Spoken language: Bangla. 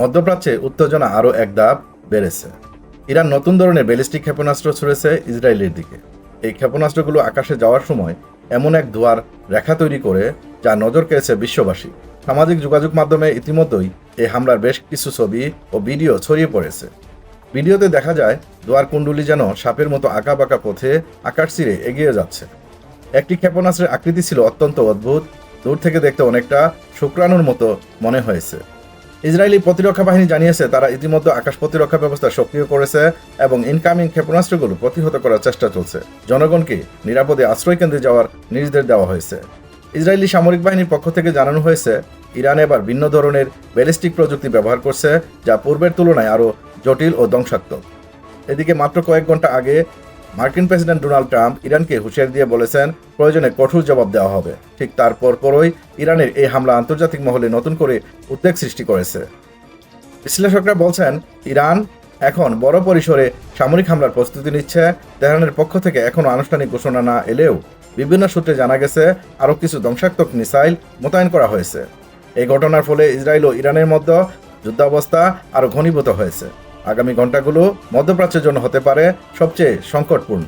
মধ্যপ্রাচ্যে উত্তেজনা আরও এক ধাপ বেড়েছে। ইরান নতুন ধরনের ব্যালিস্টিক ক্ষেপণাস্ত্র ছুড়েছে ইসরায়েলের দিকে। এই ক্ষেপণাস্ত্রগুলো আকাশে যাওয়ার সময় এমন এক ধোয়ার রেখা তৈরি করে যা নজর কেড়েছে বিশ্ববাসী। সামাজিক যোগাযোগ মাধ্যমে ইতিমধ্যেই এই হামলার বেশ কিছু ছবি ও ভিডিও ছড়িয়ে পড়েছে। ভিডিওতে দেখা যায় দোয়ার কুণ্ডুলি যেন সাপের মতো আঁকা বাঁকা পথে আকাশ ছিঁড়ে এগিয়ে যাচ্ছে। একটি ক্ষেপণাস্ত্রের আকৃতি ছিল অত্যন্ত অদ্ভুত, দূর থেকে দেখতে অনেকটা শুক্রাণুর মতো মনে হয়েছে। ইসরায়েলি প্রতিরক্ষা বাহিনী জানিয়েছে, তারা ইতিমধ্যে আকাশ প্রতিরক্ষা ব্যবস্থা সক্রিয় করেছে এবং ইনকামিং ক্ষেপণাস্ত্রগুলো প্রতিহত করার চেষ্টা চলছে। জনগণকে নিরাপদে আশ্রয় কেন্দ্রে যাওয়ার নির্দেশ দেওয়া হয়েছে। ইসরায়েলি সামরিক বাহিনীর পক্ষ থেকে জানানো হয়েছে, ইরান এবার ভিন্ন ধরনের ব্যালিস্টিক প্রযুক্তি ব্যবহার করছে, যা পূর্বের তুলনায় আরও জটিল ও ধ্বংসাত্মক। এদিকে মাত্র কয়েক ঘণ্টা আগে মার্কিন প্রেসিডেন্ট ডোনাল্ড ট্রাম্প ইরানকে হুঁশিয়ারি দিয়ে বলেছেন, প্রয়োজনে কঠোর জবাব দেওয়া হবে। ঠিক তারপর পরই ইরানের এই হামলা আন্তর্জাতিক মহলে নতুন করে উদ্বেগ সৃষ্টি করেছে। বিশ্লেষকরা বলছেন, ইরান এখন বড় পরিসরে সামরিক হামলার প্রস্তুতি নিচ্ছে। তেহরানের পক্ষ থেকে এখনও আনুষ্ঠানিক ঘোষণা না এলেও বিভিন্ন সূত্রে জানা গেছে, আরও কিছু ধ্বংসাত্মক মিসাইল মোতায়েন করা হয়েছে। এই ঘটনার ফলে ইসরায়েল ও ইরানের মধ্যে যুদ্ধাবস্থা আরও ঘনীভূত হয়েছে। আগামী ঘন্টাগুলো মধ্যপ্রাচ্যের জন্য হতে পারে সবচেয়ে সংকটপূর্ণ।